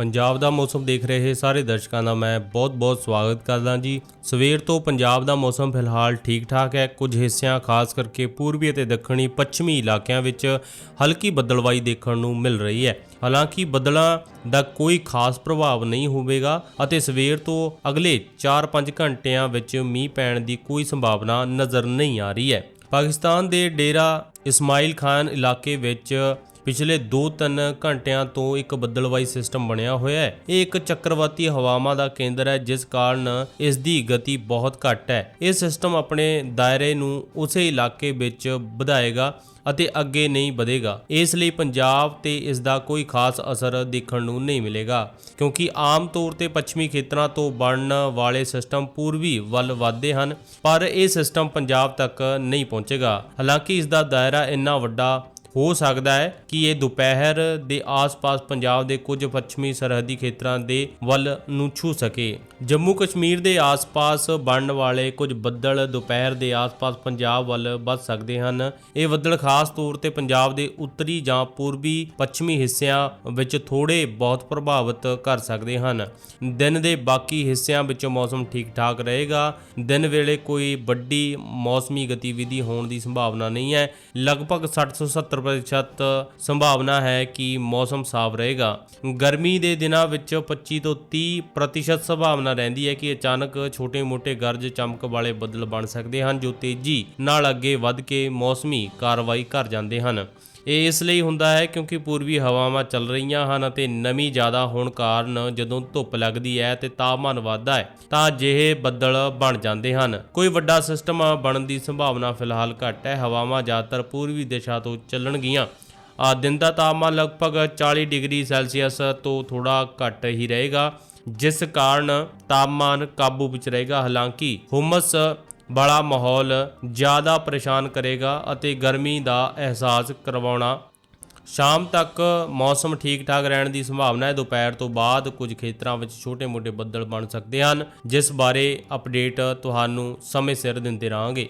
ਪੰਜਾਬ ਦਾ ਮੌਸਮ ਦੇਖ ਰਹੇ ਸਾਰੇ ਦਰਸ਼ਕਾਂ ਦਾ ਮੈਂ ਬਹੁਤ-ਬਹੁਤ ਸਵਾਗਤ ਕਰਦਾ ਜੀ। ਸਵੇਰ ਤੋਂ ਪੰਜਾਬ ਦਾ ਮੌਸਮ ਫਿਲਹਾਲ ਠੀਕ-ਠਾਕ ਹੈ। ਕੁਝ ਹਿੱਸਿਆਂ, ਖਾਸ ਕਰਕੇ ਪੂਰਬੀ ਅਤੇ ਦੱਖਣੀ, ਪੱਛਮੀ ਇਲਾਕਿਆਂ ਵਿੱਚ ਹਲਕੀ ਬੱਦਲਵਾਈ ਦੇਖਣ ਨੂੰ ਮਿਲ ਰਹੀ ਹੈ। ਹਾਲਾਂਕਿ ਬੱਦਲਾਂ ਦਾ ਕੋਈ ਖਾਸ ਪ੍ਰਭਾਵ ਨਹੀਂ ਹੋਵੇਗਾ ਅਤੇ ਸਵੇਰ ਤੋਂ ਅਗਲੇ 4-5 ਘੰਟਿਆਂ ਵਿੱਚ ਮੀਂਹ ਪੈਣ ਦੀ ਕੋਈ ਸੰਭਾਵਨਾ ਨਜ਼ਰ ਨਹੀਂ ਆ ਰਹੀ ਹੈ। ਪਾਕਿਸਤਾਨ ਦੇ ਡੇਰਾ ਇਸਮਾਈਲ ਖਾਨ ਇਲਾਕੇ ਵਿੱਚ ਪਿਛਲੇ 2-3 ਘੰਟਿਆਂ ਤੋਂ ਇੱਕ ਬੱਦਲਵਾਈ ਸਿਸਟਮ ਬਣਿਆ ਹੋਇਆ ਹੈ। ਇਹ ਇੱਕ ਚੱਕਰਵਾਤੀ ਹਵਾਵਾਂ ਦਾ ਕੇਂਦਰ ਹੈ, ਜਿਸ ਕਾਰਨ ਇਸ ਦੀ ਗਤੀ ਬਹੁਤ ਘੱਟ ਹੈ। ਇਹ ਸਿਸਟਮ ਆਪਣੇ ਦਾਇਰੇ ਨੂੰ ਉਸੇ ਇਲਾਕੇ ਵਿੱਚ ਵਧਾਏਗਾ ਅਤੇ ਅੱਗੇ ਨਹੀਂ ਵਧੇਗਾ। ਇਸ ਲਈ ਪੰਜਾਬ ਤੇ ਇਸ ਦਾ ਕੋਈ ਖਾਸ ਅਸਰ ਦੇਖਣ ਨੂੰ ਨਹੀਂ ਮਿਲੇਗਾ, ਕਿਉਂਕਿ ਆਮ ਤੌਰ ਤੇ ਪੱਛਮੀ ਖੇਤਰਾਂ ਤੋਂ ਬਣਨ ਵਾਲੇ ਸਿਸਟਮ ਪੂਰਬੀ ਵੱਲ ਵਧਦੇ ਹਨ, ਪਰ ਇਹ ਸਿਸਟਮ ਪੰਜਾਬ ਤੱਕ ਨਹੀਂ ਪਹੁੰਚੇਗਾ। ਹਾਲਾਂਕਿ ਇਸ ਦਾ ਦਾਇਰਾ ਇੰਨਾ ਵੱਡਾ ਹੋ ਸਕਦਾ ਹੈ ਕਿ ਇਹ ਦੁਪਹਿਰ ਦੇ ਆਸ-ਪਾਸ ਪੰਜਾਬ ਦੇ ਕੁਝ ਪੱਛਮੀ ਸਰਹੱਦੀ ਖੇਤਰਾਂ ਦੇ ਵੱਲ ਨੂੰ ਛੂ ਸਕੇ। ਜੰਮੂ ਕਸ਼ਮੀਰ ਦੇ ਆਸ-ਪਾਸ ਬਣਨ ਵਾਲੇ ਕੁਝ ਬੱਦਲ ਦੁਪਹਿਰ ਦੇ ਆਸ-ਪਾਸ ਪੰਜਾਬ ਵੱਲ ਵੱਧ ਸਕਦੇ ਹਨ। ਇਹ ਬੱਦਲ ਖਾਸ ਤੌਰ ਤੇ ਪੰਜਾਬ ਦੇ ਉੱਤਰੀ ਜਾਂ ਪੂਰਬੀ ਪੱਛਮੀ ਹਿੱਸਿਆਂ ਵਿੱਚ ਥੋੜੇ ਬਹੁਤ ਪ੍ਰਭਾਵਿਤ ਕਰ ਸਕਦੇ ਹਨ। ਦਿਨ ਦੇ ਬਾਕੀ ਹਿੱਸਿਆਂ ਵਿੱਚ ਮੌਸਮ ਠੀਕ-ਠਾਕ ਰਹੇਗਾ। ਦਿਨ ਵੇਲੇ ਕੋਈ ਵੱਡੀ ਮੌਸਮੀ ਗਤੀਵਿਧੀ ਹੋਣ ਦੀ ਸੰਭਾਵਨਾ ਨਹੀਂ ਹੈ। ਲਗਭਗ 60 ਤੋਂ 70% ਸੰਭਾਵਨਾ ਹੈ ਕਿ ਮੌਸਮ ਸਾਫ਼ ਰਹੇਗਾ। ਗਰਮੀ ਦੇ ਦਿਨਾਂ ਵਿੱਚ 25 ਤੋਂ 30% ਸੰਭਾਵਨਾ ਰਹਿੰਦੀ ਹੈ ਕਿ ਅਚਾਨਕ ਛੋਟੇ-ਮੋਟੇ ਗਰਜ ਚਮਕ ਵਾਲੇ ਬੱਦਲ ਬਣ ਸਕਦੇ ਹਨ, ਜੋ ਤੇਜ਼ੀ ਨਾਲ ਅੱਗੇ ਵੱਧ ਕੇ ਮੌਸਮੀ ਕਾਰਵਾਈ ਕਰ ਜਾਂਦੇ ਹਨ। ਇਹ ਇਸ ਲਈ ਹੁੰਦਾ ਹੈ ਕਿਉਂਕਿ ਪੂਰਬੀ ਹਵਾਵਾਂ ਚੱਲ ਰਹੀਆਂ ਹਨ ਅਤੇ ਨਮੀ ਜ਼ਿਆਦਾ ਹੋਣ ਕਾਰਨ ਜਦੋਂ ਧੁੱਪ ਲੱਗਦੀ ਹੈ ਤੇ ਤਾਪਮਾਨ ਵੱਧਦਾ ਹੈ, ਤਾਂ ਅਜਿਹੇ ਬੱਦਲ ਬਣ ਜਾਂਦੇ ਹਨ। ਕੋਈ ਵੱਡਾ ਸਿਸਟਮ ਬਣਨ ਦੀ ਸੰਭਾਵਨਾ ਫਿਲਹਾਲ ਘੱਟ ਹੈ। ਹਵਾਵਾਂ ਜ਼ਿਆਦਾਤਰ ਪੂਰਬੀ ਦਿਸ਼ਾ ਤੋਂ ਚੱਲਣਗੀਆਂ। ਆ ਦਿਨ ਦਾ ਤਾਪਮਾਨ ਲਗਭਗ 40 ਡਿਗਰੀ ਸੈਲਸੀਅਸ ਤੋਂ ਥੋੜਾ ਘੱਟ ਹੀ ਰਹੇਗਾ, ਜਿਸ ਕਾਰਨ ਤਾਪਮਾਨ ਕਾਬੂ ਵਿੱਚ ਰਹੇਗਾ। ਹਾਲਾਂਕਿ, ਹੁਮਸ ਵਾਲਾ ਮਾਹੌਲ ਜ਼ਿਆਦਾ ਪਰੇਸ਼ਾਨ ਕਰੇਗਾ ਅਤੇ ਗਰਮੀ ਦਾ ਅਹਿਸਾਸ ਕਰਵਾਉਣਾ। ਸ਼ਾਮ ਤੱਕ ਮੌਸਮ ਠੀਕ-ਠਾਕ ਰਹਿਣ ਦੀ ਸੰਭਾਵਨਾ ਹੈ। ਦੁਪਹਿਰ ਤੋਂ ਬਾਅਦ ਕੁਝ ਖੇਤਰਾਂ ਵਿੱਚ ਛੋਟੇ-ਮੋਟੇ ਬੱਦਲ ਬਣ ਸਕਦੇ ਹਨ, ਜਿਸ ਬਾਰੇ ਅਪਡੇਟ ਤੁਹਾਨੂੰ ਸਮੇਂ ਸਿਰ ਦਿੰਦੇ ਰਹਾਂਗੇ।